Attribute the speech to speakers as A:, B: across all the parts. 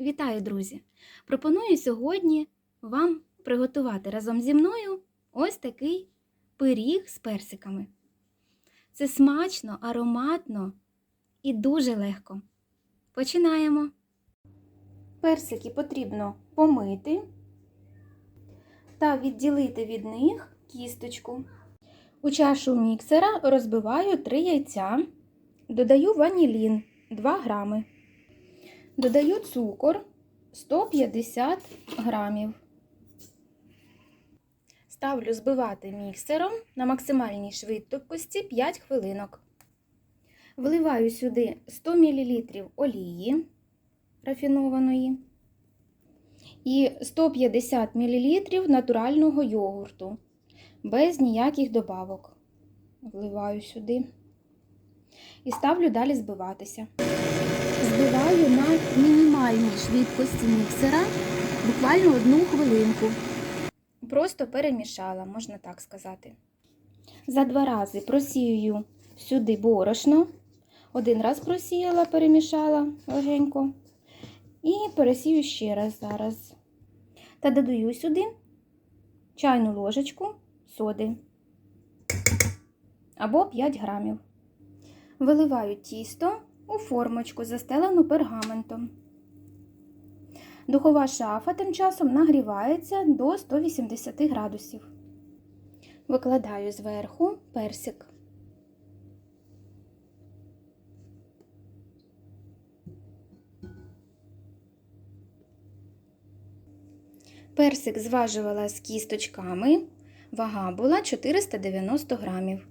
A: Вітаю, друзі! Пропоную сьогодні вам приготувати разом зі мною ось такий пиріг з персиками. Це смачно, ароматно і дуже легко. Починаємо. Персики потрібно помити та відділити від них кісточку. У чашу міксера розбиваю 3 яйця, додаю ванілін 2 грами. Додаю цукор 150 грамів. Ставлю збивати міксером на максимальній швидкості 5 хвилинок. Вливаю сюди 100 мл олії рафінованої і 150 мл натурального йогурту без ніяких добавок. Вливаю сюди і ставлю далі збиватися. Збиваю на мінімальній швидкості міксера буквально одну хвилинку. Просто перемішала, можна так сказати. За два рази просію сюди борошно. Один раз просіяла, перемішала легенько. І пересію ще раз зараз. Та додаю сюди чайну ложечку соди або 5 грамів. Виливаю тісто у формочку, застелену пергаментом. Духова шафа тим часом нагрівається до 180 градусів. Викладаю зверху персик. Персик зважувала з кісточками. Вага була 490 грамів.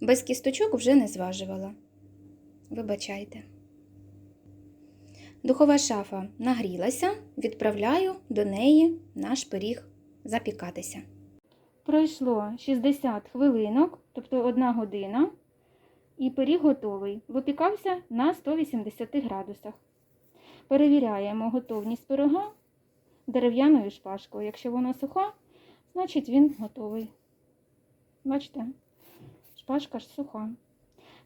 A: Без кісточок вже не зважувала. Вибачайте. Духова шафа нагрілася, відправляю до неї наш пиріг запікатися. Пройшло 60 хвилинок, тобто 1 година, і пиріг готовий. Випікався на 180 градусах. Перевіряємо готовність пирога дерев'яною шпажкою. Якщо вона суха, значить він готовий. Бачите, шпажка ж суха.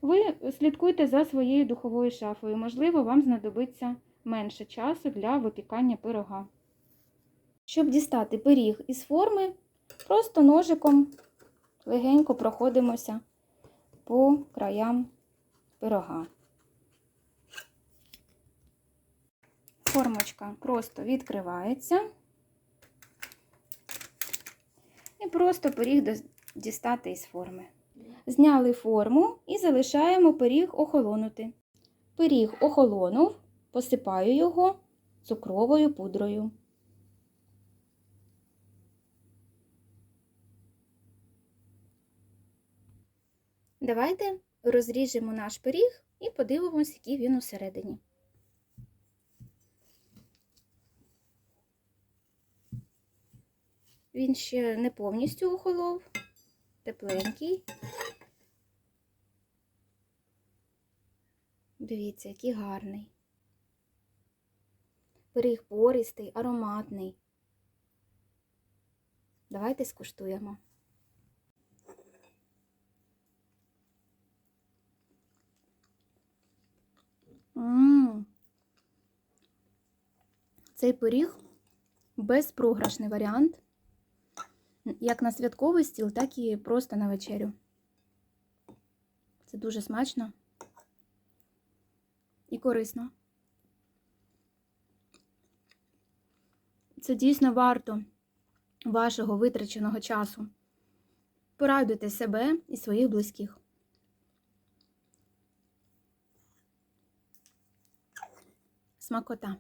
A: Ви слідкуйте за своєю духовою шафою, можливо, вам знадобиться менше часу для випікання пирога. Щоб дістати пиріг із форми, просто ножиком легенько проходимося по краям пирога. Формочка просто відкривається і просто пиріг дістати із форми. Зняли форму і залишаємо пиріг охолонути. Пиріг охолонув, посипаю його цукровою пудрою. Давайте розріжемо наш пиріг і подивимось, який він усередині. Він ще не повністю охолов, тепленький. Дивіться, який гарний. Пиріг пористий, ароматний. Давайте скуштуємо. Ммм. Цей пиріг безпрограшний варіант, як на святковий стіл, так і просто на вечерю. Це дуже смачно і корисно. Це дійсно варто вашого витраченого часу. Порадуйте себе і своїх близьких. Смакота.